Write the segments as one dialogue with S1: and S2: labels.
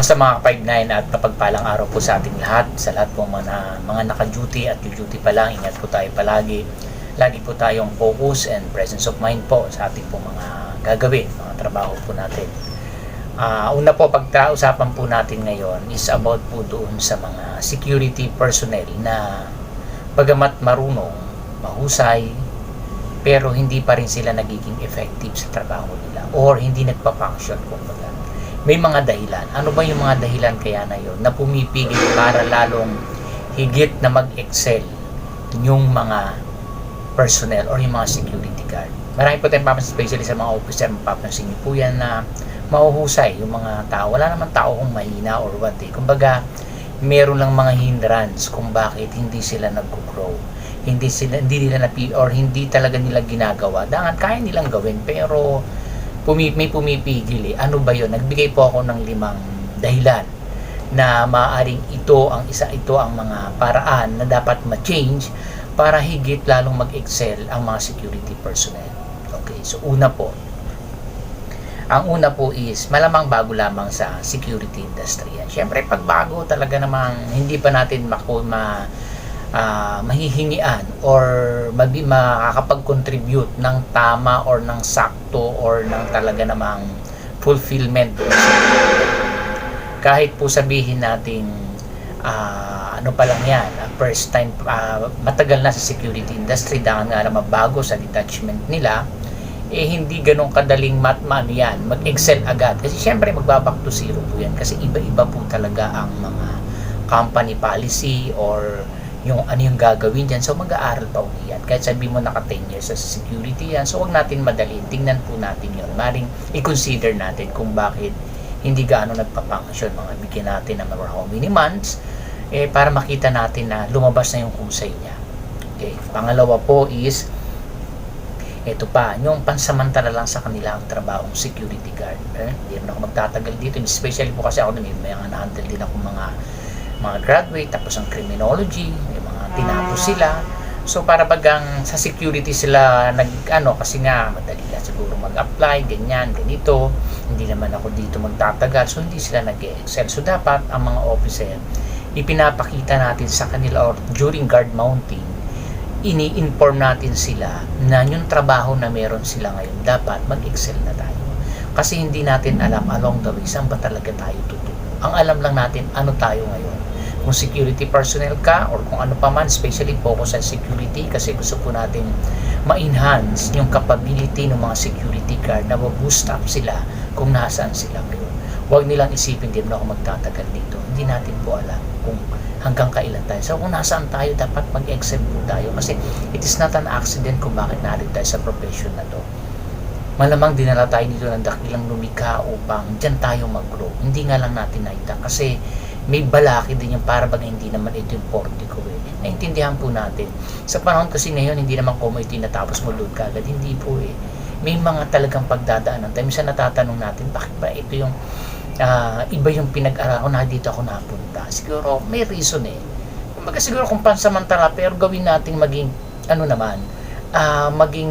S1: Basta mga 5-9 at kapagpalang araw po sa ating lahat, sa lahat po mga, mga naka-duty at duty pa lang, ingat po tayo palagi. Lagi po tayong focus and presence of mind po sa ating po mga gagawin, mga trabaho po natin. Ah, una po, pagkausapan po natin ngayon is about po doon sa mga security personnel na bagamat marunong, mahusay, pero hindi pa rin sila nagiging effective sa trabaho nila or hindi nagpa-function kumbaga. May mga dahilan. Ano ba yung mga dahilan kaya na yon na pumipigil para lalong higit na mag-excel yung mga personnel or yung mga security guard. Marami po tayong papansin, especially sa mga officer, mapapansin niyo po yan na mahuhusay yung mga tao. Wala naman tao kung mahina or what eh. Kumbaga, meron lang mga hindrance kung bakit hindi sila nag-grow. Hindi sila hindi nila na or hindi talaga nila ginagawa. Dangan kaya nilang gawin pero pumi, may pumipigil eh. Ano ba 'yon? Nagbigay po ako ng limang dahilan na maaring ito ang isa ito ang mga paraan na dapat ma-change para higit lalong mag-excel ang mga security personnel. Okay, so una po, ang una po is malamang bago lamang sa security industry. Siyempre, pag bago talaga namang hindi pa natin mako ma ah, mahihingian or mabi, makakapag-contribute ng tama or ng sakto or ng talaga namang fulfillment. Kahit po sabihin natin ah, ano pa lang yan, ah, first time, ah, matagal na sa security industry dahil nga naman bago sa detachment nila, eh hindi ganun kadaling matman yan, mag-excel agad. Kasi syempre magbaback to zero po yan kasi iba-iba po talaga ang mga company policy or yung ano yung gagawin dyan. So mag-aaral pa uli yan. Kahit sabi mo naka 10 years sa security yan. So wag natin madaliin. Tingnan po natin yun. Maring i-consider natin kung bakit hindi gaano nagpa-function. Mga bigyan natin ng mga how many months eh, para makita natin na lumabas na yung husay niya. Okay. Pangalawa po is ito pa, yung pansamantala lang sa kanila ang trabahong security guard. Eh, hindi naman ako magtatagal dito. Especially po kasi ako may mga na-handle din ako mga mga graduate, tapos ang criminology, may mga tinapos sila. So para bagang sa security sila nag ano kasi nga madali lang siguro mag-apply, ganyan, ganito. Hindi naman ako dito magtatagal. So hindi sila nag-excel. So dapat ang mga officer ipinapakita natin sa kanila or during guard mounting ini-inform natin sila na yung trabaho na meron sila ngayon dapat mag-excel na tayo. Kasi hindi natin alam along the way saan ba talaga tayo tutulo. Ang alam lang natin ano tayo ngayon. Kung security personnel ka or kung ano pa man, especially focus sa security kasi gusto po natin ma-enhance yung capability ng mga security guard na ma-boost up sila kung nasaan sila ngayon. Huwag nilang isipin din na ako magtatagal dito. Hindi natin po alam kung hanggang kailan tayo. So kung nasaan tayo, dapat mag-excel po tayo. Kasi it is not an accident kung bakit narito tayo sa profession na to. Malamang dinala tayo dito ng dakilang lumika upang dyan tayo mag-grow. Hindi nga lang natin nakita. Kasi may balaki din yung para bang hindi naman ito yung forte ko eh. Naintindihan po natin. Sa panahon kasi ngayon, hindi naman committee na tapos mo load ka agad. Hindi po eh. May mga talagang pagdadaanan tayo. Minsan natatanong natin, bakit ba ito yung uh, iba yung pinag-aralan ko na dito ako napunta. Siguro may reason eh. Kumbaga siguro kung pansamantala pero gawin nating maging ano naman, uh, maging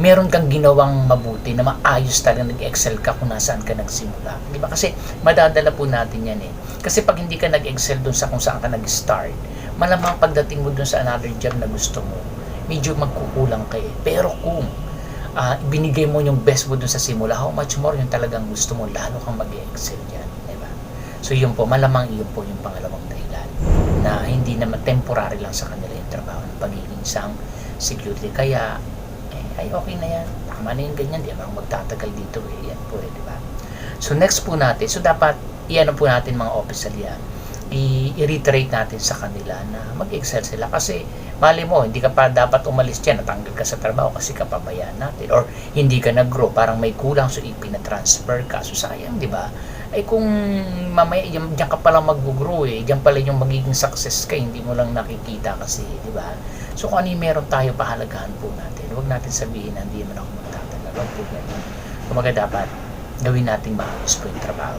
S1: meron kang ginawang mabuti na maayos talaga nag-excel ka kung nasaan ka nagsimula. Di ba? Kasi madadala po natin yan eh. Kasi pag hindi ka nag-excel dun sa kung saan ka nag-start, malamang pagdating mo dun sa another job na gusto mo, medyo magkukulang ka eh. Pero kung uh, binigay mo yung best mo dun sa simula, how much more yung talagang gusto mo, lalo kang mag-excel dyan. Diba? So yun po, malamang yun po yung pangalawang dahilan na hindi naman temporary lang sa kanila yung trabaho ng pagiging isang security. Kaya, ay okay na yan. Tama na yung ganyan, di ba? Magtatagal dito eh. Yan po eh, di ba? So next po natin, so dapat, iyan po natin mga officer yan i-reiterate natin sa kanila na mag-excel sila kasi mali mo, hindi ka pa dapat umalis dyan, natanggal ka sa trabaho kasi kapabayaan natin or hindi ka nag-grow, parang may kulang so ipina-transfer ka, so sayang, di ba? Ay kung mamaya diyan, diyan ka pala mag-grow eh, diyan pala yung magiging success ka, hindi mo lang nakikita kasi, di ba? So kung ano yung meron tayo, pahalagahan po natin. Huwag natin sabihin na hindi man ako magtatagal. Huwag po ganyan. Kumaga dapat, gawin natin maayos po yung trabaho.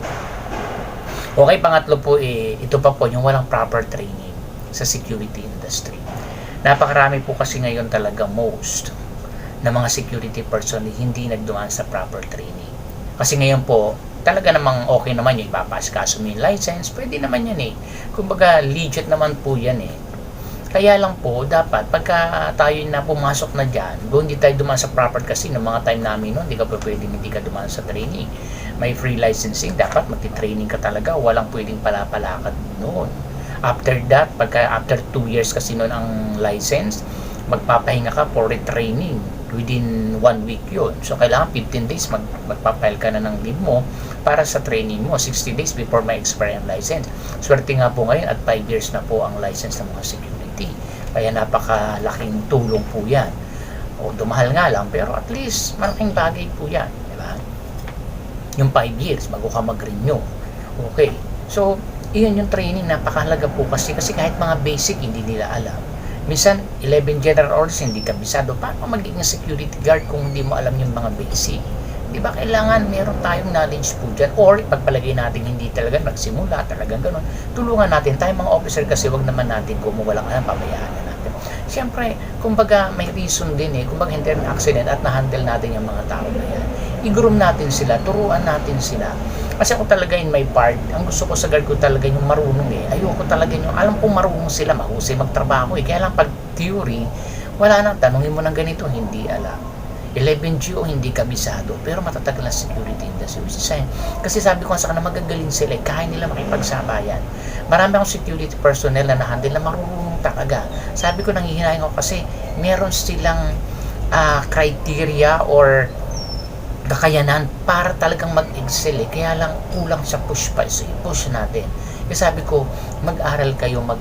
S1: Okay, pangatlo po, eh, ito pa po, yung walang proper training sa security industry. Napakarami po kasi ngayon talaga most na mga security person hindi nagdumaan sa proper training. Kasi ngayon po, talaga namang okay naman yung ipapasikaso mo yung license, pwede naman yan eh. Kumbaga, legit naman po yan eh. Kaya lang po, dapat pagka tayo na pumasok na dyan, kung hindi tayo dumaan sa proper kasi noong mga time namin noon, hindi ka pa pwedeng hindi ka dumaan sa training. May free licensing, dapat magti-training ka talaga, walang pwedeng palapalakad noon. After that, pagka after 2 years kasi noon ang license, magpapahinga ka for retraining within 1 week yun. So, kailangan 15 days mag, magpapile ka na ng leave mo para sa training mo. 60 days before may expire ang license. Swerte nga po ngayon at 5 years na po ang license ng mga security. Kaya napakalaking tulong po yan. O dumahal nga lang, pero at least malaking bagay po yan. Di ba? Yung 5 years bago ka mag-renew. Okay. So, iyon yung training, napakahalaga po kasi kasi kahit mga basic hindi nila alam. Minsan, 11 general orders, hindi ka bisado. Paano magiging security guard kung hindi mo alam yung mga basic? Di ba kailangan meron tayong knowledge po dyan? Or pagpalagay natin hindi talaga nagsimula, talagang ganun. Tulungan natin, tayo mga officer kasi wag naman natin kung walang alam, pabayaan na natin. Siyempre, kumbaga may reason din eh, kumbaga hindi rin accident at na-handle natin yung mga tao na yan. I-groom natin sila, turuan natin sila. Kasi ako talaga in my part, ang gusto ko sa guard ko talaga yung marunong eh. Ayoko talaga yung, alam ko marunong sila, mahusay magtrabaho eh. Kaya lang pag theory, wala na, tanungin mo ng ganito, hindi alam. 11GO hindi kabisado pero matatagal ang security industry saying, kasi sabi ko sa kanila magagaling sila eh, kaya nila makipagsabayan marami akong security personnel na nahandle na marunong talaga sabi ko nanghihinayin ko kasi meron silang ah, criteria or kakayanan para talagang mag-excel eh. Kaya lang kulang sa push pa. So, i-push natin. Kasi sabi ko, mag-aral kayo, mag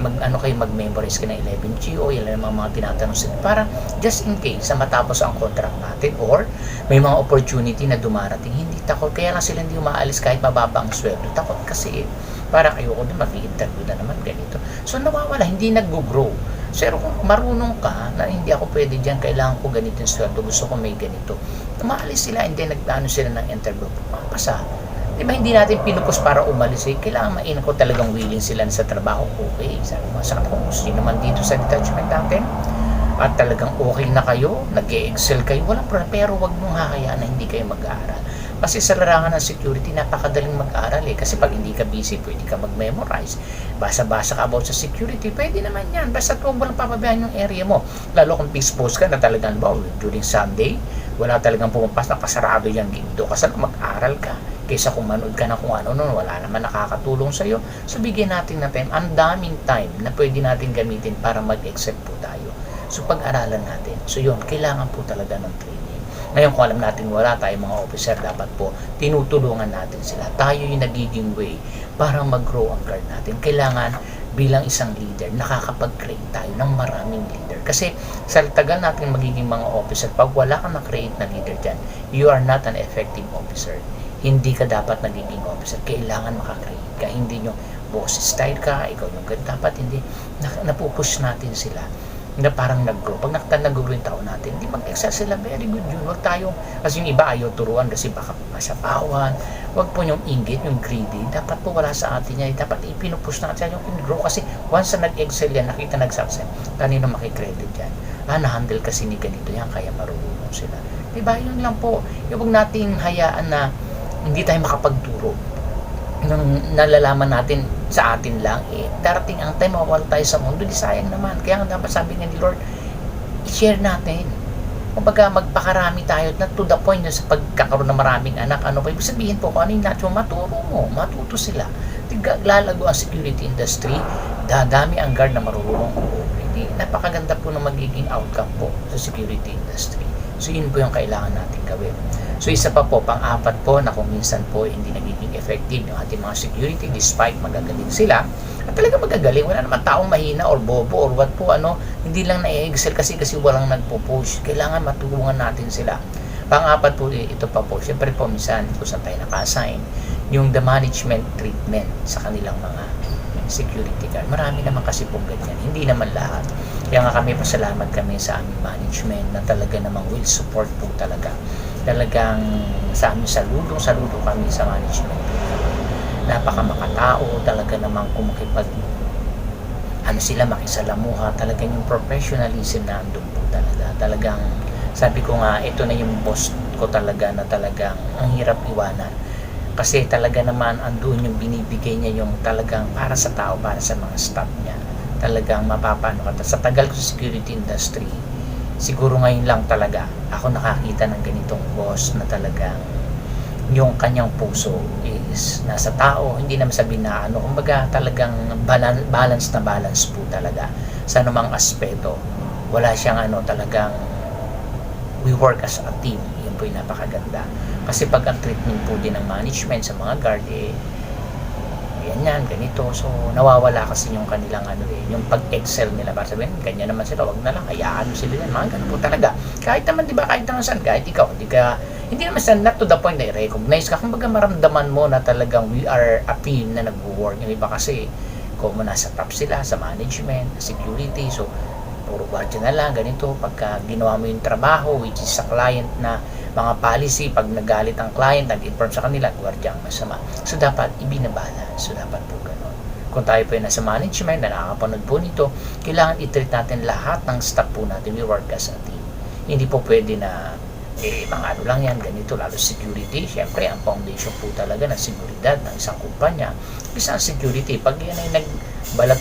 S1: mag ano kayo mag-memorize ka ng 11 GO, yan lang ang mga tinatanong sila para just in case sa matapos ang contract natin or may mga opportunity na dumarating, hindi takot. Kaya lang sila hindi umaalis kahit mababa ang sweldo. Takot kasi eh. Para kayo ko din mag-interview na naman ganito. So nawawala, hindi nag-grow. Pero kung marunong ka na hindi ako pwede dyan, kailangan ko ganito yung sweldo, gusto ko may ganito. Umaalis sila, hindi nagplano sila ng interview. Papasa. Di ba hindi natin pinupos para umalis eh? Kailangan mainan ko talagang willing sila sa trabaho. Okay, sabi mo sa kung gusto naman dito sa detachment natin at talagang okay na kayo, nag excel kayo, walang problema. Pero wag mong hakayaan na hindi kayo mag-aaral. Kasi sa larangan ng security, napakadaling mag-aral eh. Kasi pag hindi ka busy, pwede ka mag-memorize. Basa-basa ka about sa security, pwede naman yan. Basta huwag mo lang papabayaan yung area mo. Lalo kung post ka na talagang, wow, during Sunday, wala talagang pumupas na kasarado yung gate do. Kasi mag-aral ka kaysa kung manood ka na kung ano nun, wala naman nakakatulong sa'yo. So, bigyan natin na time. Ang daming time na pwede natin gamitin para mag-accept po tayo. So, pag-aralan natin. So, yun, kailangan po talaga ng training. Ngayon, kung alam natin wala tayo mga officer, dapat po tinutulungan natin sila. Tayo yung nagiging way para mag-grow ang guard natin. Kailangan bilang isang leader, nakakapag-create tayo ng maraming leader. Kasi sa tagal natin magiging mga officer, pag wala kang na-create na leader dyan, you are not an effective officer hindi ka dapat nagiging officer. Kailangan makakreate ka. Hindi nyo boss style ka, ikaw yung ganun. Dapat hindi, na, napupush natin sila na parang nag-grow. Pag nakita nag-grow yung tao natin, hindi mag-excel sila, very good yun. Huwag tayo, kasi yung iba ayaw turuan kasi baka masapawan. Huwag po yung inggit, yung greedy. Dapat po wala sa atin yan. Dapat ipinupush natin yung grow kasi once na nag-excel yan, nakita nag-success, kanino makikredit yan? Ah, na-handle kasi ni ganito yan, kaya marunong sila. Diba? Yun lang po. Huwag nating hayaan na hindi tayo makapagturo nung nalalaman natin sa atin lang, eh, darating ang time mawawala tayo sa mundo, di sayang naman. Kaya nga dapat sabi nga ni Lord, i-share natin. Kumbaga, magpakarami tayo na to the point na sa pagkakaroon ng maraming anak, ano pa, ibig sabihin po, kung ano yung natural, maturo mo, matuto sila. Lalago ang security industry, dadami ang guard na marurunong. Hindi, napakaganda po ng magiging outcome po sa security industry. So, yun po yung kailangan natin gawin. So isa pa po, pang-apat po na kung minsan po hindi nagiging effective yung ating mga security despite magagaling sila. At talaga magagaling, wala naman taong mahina or bobo or what po ano, hindi lang na-excel kasi kasi walang nagpo-push. Kailangan matulungan natin sila. Pang-apat po, eh, ito pa po, syempre po minsan kung saan tayo naka-assign, yung the management treatment sa kanilang mga security guard. Marami naman kasi po ganyan. Hindi naman lahat. Kaya nga kami pasalamat kami sa aming management na talaga namang will support po talaga talagang sa amin saludo, saludo kami sa management. Napaka makatao, talaga namang kumakipag ano sila makisalamuha, talagang yung professionalism na andun po talaga. Talagang sabi ko nga, ito na yung boss ko talaga na talagang ang hirap iwanan. Kasi talaga naman andun yung binibigay niya yung talagang para sa tao, para sa mga staff niya. Talagang mapapano ka. Sa tagal ko sa security industry, siguro ngayon lang talaga ako nakakita ng ganitong boss na talagang yung kanyang puso is nasa tao, hindi naman sabihin na ano, kumbaga talagang balance, balance na balance po talaga sa anumang aspeto. Wala siyang ano talagang we work as a team. Yun po yung napakaganda. Kasi pag ang treatment po din ng management sa mga guard, eh, yan yan, ganito. So, nawawala kasi yung kanilang ano eh, yung pag-excel nila. Para sabihin, ganyan naman sila, wag na lang, hayaan mo sila yan. Mga ganun po talaga. Kahit naman, di ba, kahit naman saan, kahit ikaw, hindi ka, hindi naman sa not to the point na i-recognize ka. Kumbaga maramdaman mo na talagang we are a team na nag-work. Yung iba kasi, kung nasa top sila, sa management, security, so, puro guardia na lang, ganito, pagka ginawa mo yung trabaho, which is sa client na mga policy, pag nagalit ang client, nag-inform sa kanila, guardia ang masama. So, dapat ibinabalance. So, dapat po ganun. Kung tayo po ay nasa management na nakakapanood po nito, kailangan i-treat natin lahat ng staff po natin. We work as a team. Hindi po pwede na eh, mga ano lang yan, ganito, lalo security. Siyempre, ang foundation po talaga ng seguridad ng isang kumpanya. Isa ang security. Pag yan ay nagbalato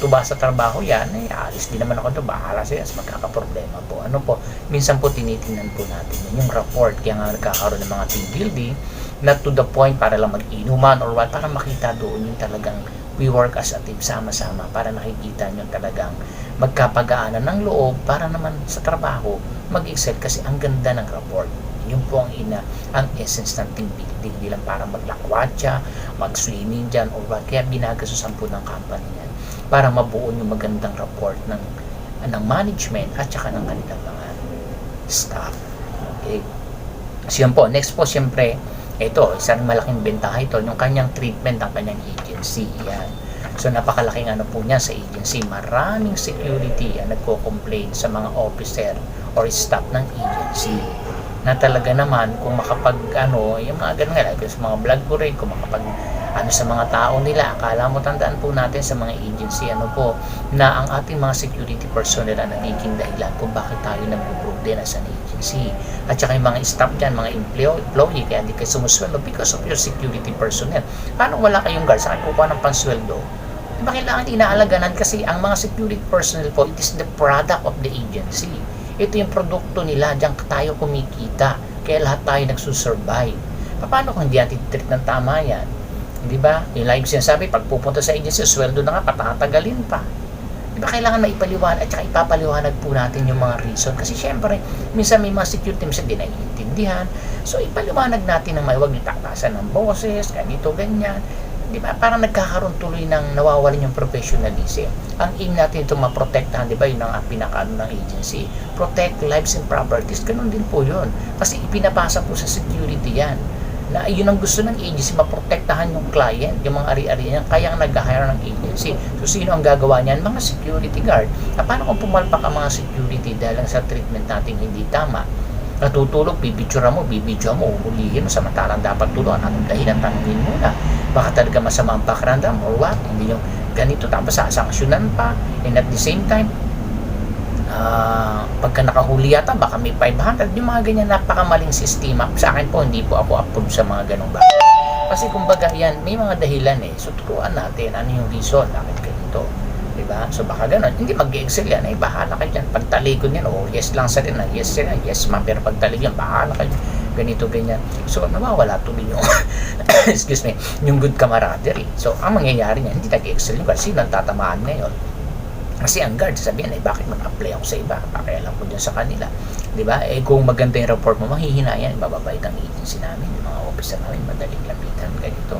S1: ba sa trabaho? Yan, eh, alis din naman ako doon. Bahala siya, mas magkakaproblema po. Ano po, minsan po tinitingnan po natin yun, yung report. Kaya nga nagkakaroon ng mga team building, not to the point para lang mag-inuman or what, para makita doon yung talagang we work as a team sama-sama para nakikita nyo talagang magkapagaanan ng loob para naman sa trabaho mag-excel. Kasi ang ganda ng report. Yun po ang ina ang essence ng team building. Di lang para maglakwatsa mag-swimming dyan or what. Kaya binagasusan po ng company yan para mabuo yung magandang report ng ng management at saka ng kanilang mga staff. Okay? So yun po. Next po siyempre ito isang malaking bentaha ito yung kanyang treatment ng kanyang agency. Yan. So napakalaking ano po niya sa agency. Maraming security ang nagko-complain sa mga officer or staff ng agency na talaga naman kung makapag ano, yung mga ganun nga, like sa mga vlog ko rin, kung makapag ano sa mga tao nila, akala mo tandaan po natin sa mga agency ano po, na ang ating mga security personnel ang nagiging dahilan kung bakit tayo nag-improve din as an agency. At saka yung mga staff dyan, mga employee, employee kaya hindi kayo sumusweldo because of your security personnel. Paano wala kayong guard? Saan kukuha ng pansweldo? Diba kailangan inaalaganan kasi ang mga security personnel po, it is the product of the agency. Ito yung produkto nila, diyan tayo kumikita. Kaya lahat tayo nagsusurvive. Paano kung hindi natin treat ng tama yan? Di ba? Yung live sinasabi, pag pupunta sa agency, sweldo na nga, patatagalin pa. Di ba kailangan maipaliwanag at saka ipapaliwanag po natin yung mga reason. Kasi syempre, minsan may mga security teams na di naiintindihan. So, ipaliwanag natin ng may huwag itatasan ng boses, ganito, ganyan di ba, parang nagkakaroon tuloy ng nawawalan yung professionalism. Ang aim natin ito maprotektahan, di ba, yun ang pinakaano ng agency. Protect lives and properties, ganun din po yun. Kasi ipinapasa po sa security yan. Na yun ang gusto ng agency, maprotektahan yung client, yung mga ari-ari niya, kaya ang nag-hire ng agency. So, sino ang gagawa niyan? Mga security guard. Na paano kung pumalpak ang mga security dahil sa treatment natin hindi tama? natutulog, bibidyoran mo, bibidyo mo, hulihin mo, samantalang dapat tulungan. Anong dahilan tanongin muna? Baka talaga masama ang pakiramdam or what? Hindi yung ganito, tapos sasanksyonan pa. And at the same time, uh, pagka nakahuli yata, baka may 500. Yung mga ganyan, napakamaling sistema. Sa akin po, hindi po ako approve sa mga ganong bagay. Kasi kumbaga yan, may mga dahilan eh. So, turuan natin ano yung reason, bakit ganito. Diba? So baka ganun. Hindi mag-excel yan. Ay, bahala kayo dyan. Pagtalikod yan, oh, yes lang sa rin. Yes sir, yes ma'am. Pero pagtalig yan, bahala kayo. Ganito, ganyan. So, nawawala tuloy yung, excuse me, yung good camaraderie. So, ang mangyayari niya, hindi nag-excel yung guard. Sino ang tatamaan ngayon? Kasi ang guard, sabihin ay bakit mag-apply ako sa iba? Pakialam ko dyan sa kanila. Di ba? Eh kung maganda yung report mo, mahihina yan. Mababait ang agency namin, mga officer namin, madaling lapitan, ganito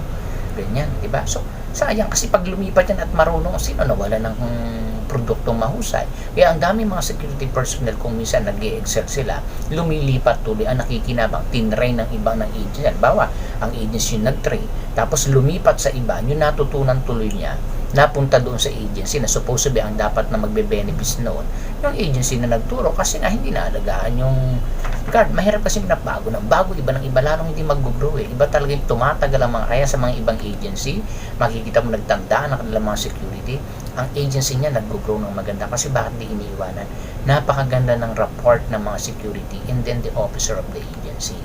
S1: ganyan, di ba? So, sayang kasi pag lumipat yan at marunong, sino nawala ng mm, produktong mahusay. Kaya ang dami mga security personnel kung minsan nag excel sila, lumilipat tuloy ang nakikinabang, tinrain ng ibang ng agency. Bawa, ang agency nag-train, tapos lumipat sa iba, yung natutunan tuloy niya, napunta doon sa agency na supposedly ang dapat na magbe-benefits noon yung agency na nagturo kasi nga hindi naalagaan yung guard. Mahirap kasi pinabago ng bago iba ng iba lalong hindi mag-grow eh. Iba talaga yung tumatagal ang mga kaya sa mga ibang agency makikita mo nagtanda ng kanilang mga security ang agency niya nag-grow ng maganda kasi bakit di iniiwanan? Napakaganda ng report ng mga security and then the officer of the agency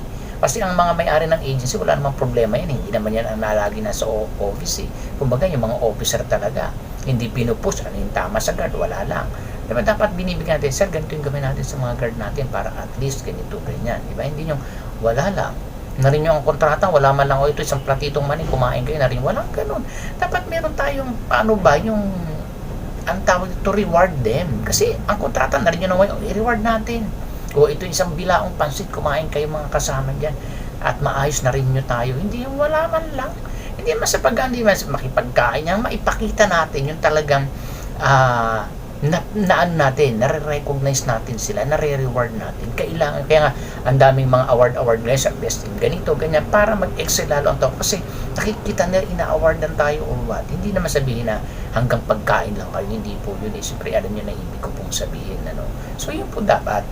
S1: Kasi ang mga may-ari ng agency, wala namang problema yan. Hindi naman yan ang nalagi na sa office. Eh. Kumbaga, yung mga officer talaga, hindi pinupush. Ano yung tama sa guard? Wala lang. Diba, dapat binibigyan natin, sir, ganito yung gawin natin sa mga guard natin para at least ganito, ganyan. Diba? Hindi yung wala lang. Narin yung kontrata, wala man lang, o ito isang platitong mani, kumain kayo na rin. Walang ganun. Dapat meron tayong, paano ba, yung ang tawag to reward them. Kasi ang kontrata na rin yun naman, i-reward natin. O ito isang bilaong pansit, kumain kayo mga kasama dyan. At maayos na rin nyo tayo. Hindi yung wala man lang. Hindi man sa pag sa makipagkain yan, maipakita natin yung talagang ah na, na ano natin, nare-recognize natin sila, nare-reward natin. Kailangan, kaya nga, ang daming mga award-award ngayon sa best in ganito, ganyan, para mag-excel lalo ang tao. Kasi nakikita nila, ina-awardan tayo or what. Hindi naman sabihin na hanggang pagkain lang kayo, hindi po yun. Eh. Siyempre, alam nyo na ibig ko pong sabihin. Ano? So, yun po dapat.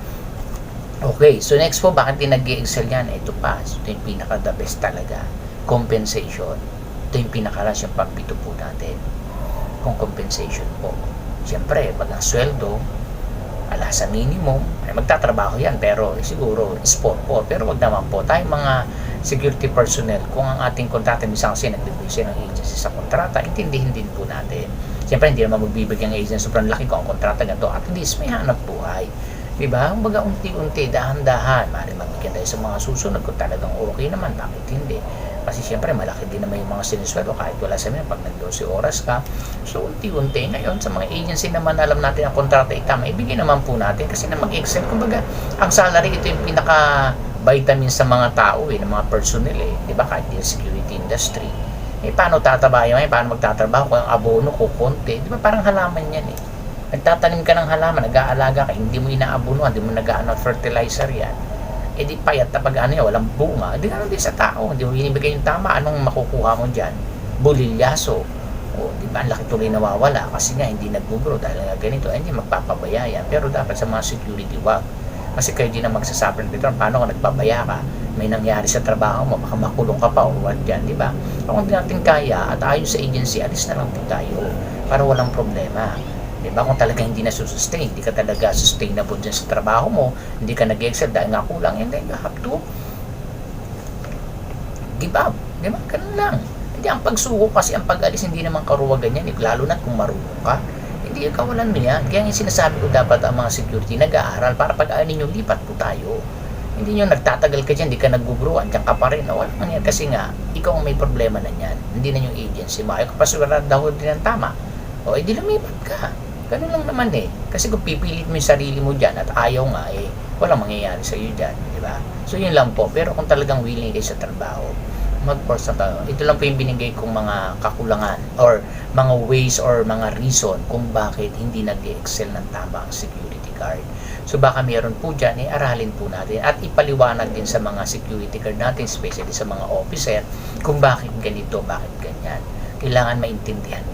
S1: Okay, so next po, bakit din nag-excel yan? Ito pa, ito yung pinaka-the best talaga. Compensation. Ito yung pinaka-last yung pagbito po natin. Kung compensation po. Siyempre, pag ang sweldo, ala sa minimum, ay magtatrabaho yan, pero eh, siguro sport po. Pero wag naman po, tayong mga security personnel, kung ang ating kontrata, minsan kasi nag-review ng agency sa kontrata, intindihin din po natin. Siyempre, hindi naman magbibigyan ng agency, sobrang laki ko ang kontrata ganito, at least may hanap buhay. Diba? Kumbaga unti-unti, dahan-dahan, maaari magbigyan tayo sa mga susunod kung talagang okay naman, bakit hindi? Kasi siyempre malaki din naman yung mga sinisweldo kahit wala sa mga pag nag 12 oras ka. So unti-unti ngayon sa mga agency naman alam natin ang kontrata ay tama, ibigay naman po natin kasi na mag-excel. Kumbaga ang salary ito yung pinaka vitamin sa mga tao eh, ng mga personnel eh. Di ba kahit yung security industry. Eh paano tataba yun? Eh, paano magtatrabaho kung ang abono ko konti? Di ba parang halaman yan eh. Nagtatanim ka ng halaman, nag-aalaga ka, hindi mo inaabuno, hindi mo nag-ano fertilizer yan eh di payat na pag ano yan, walang bunga, di ganun din sa tao, hindi mo binibigay yung tama, anong makukuha mo dyan? Bulilyaso. O, di ba, ang laki tuloy nawawala kasi nga hindi nag-grow dahil nga ganito, eh, hindi magpapabaya yan. Pero dapat sa mga security, wag. Kasi kayo din ang magsasuffer dito, paano kung nagpabaya ka, may nangyari sa trabaho mo, baka makulong ka pa o what dyan, di ba? Kung hindi natin kaya at ayon sa agency, alis na lang po tayo para walang problema. Di ba? Kung talaga hindi na sustain, hindi ka talaga sustainable dyan sa trabaho mo, hindi ka nag-excel dahil nga kulang, and then you have to give up. Di ba? Ganun lang. Hindi, ang pagsuko kasi, ang pag-alis, hindi naman karuwagan yan, eh, lalo na kung marunong ka. Hindi kawalan mo yan. Kaya yung sinasabi ko dapat ang mga security nag-aaral para pag ninyo lipat po tayo. Hindi nyo nagtatagal ka dyan, hindi ka nag-grow, andyan ka pa rin. No, wala man yan. Kasi nga, ikaw ang may problema na yan. Hindi na yung agency mo. Ayaw ka pa daw din ang tama. O, edi lumipat ka. Ganun lang naman eh. Kasi kung pipilit mo yung sarili mo dyan at ayaw nga eh, walang mangyayari sa iyo dyan. Di ba? So yun lang po. Pero kung talagang willing kayo sa trabaho, mag-force na tayo. Ito lang po yung binigay kong mga kakulangan or mga ways or mga reason kung bakit hindi nag excel ng tama ang security guard. So baka meron po dyan, eh, aralin po natin at ipaliwanag din sa mga security guard natin, especially sa mga officer, kung bakit ganito, bakit ganyan. Kailangan maintindihan.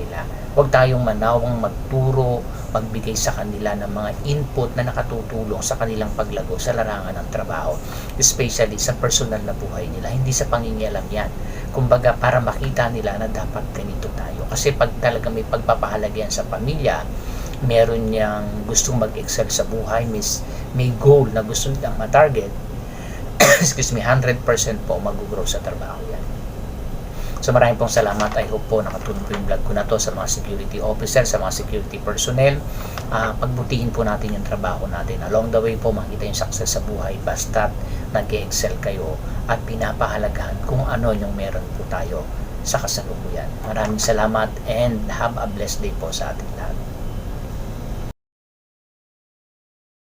S1: Huwag tayong manawang magturo, magbigay sa kanila ng mga input na nakatutulong sa kanilang paglago sa larangan ng trabaho, especially sa personal na buhay nila. Hindi sa pangingialam yan. Kumbaga, para makita nila na dapat ganito tayo. Kasi pag talaga may pagpapahalagayan sa pamilya, meron niyang gustong mag-excel sa buhay, may, may goal na gusto nilang ma-target, excuse me, 100% po mag-grow sa trabaho yan. So maraming pong salamat. I hope po nakatulong po yung vlog ko na to sa mga security officer, sa mga security personnel. Uh, pagbutihin po natin yung trabaho natin. Along the way po makita yung success sa buhay basta't nag-excel kayo at pinapahalagahan kung ano yung meron po tayo sa kasalukuyan. Maraming salamat and have a blessed day po sa ating lahat.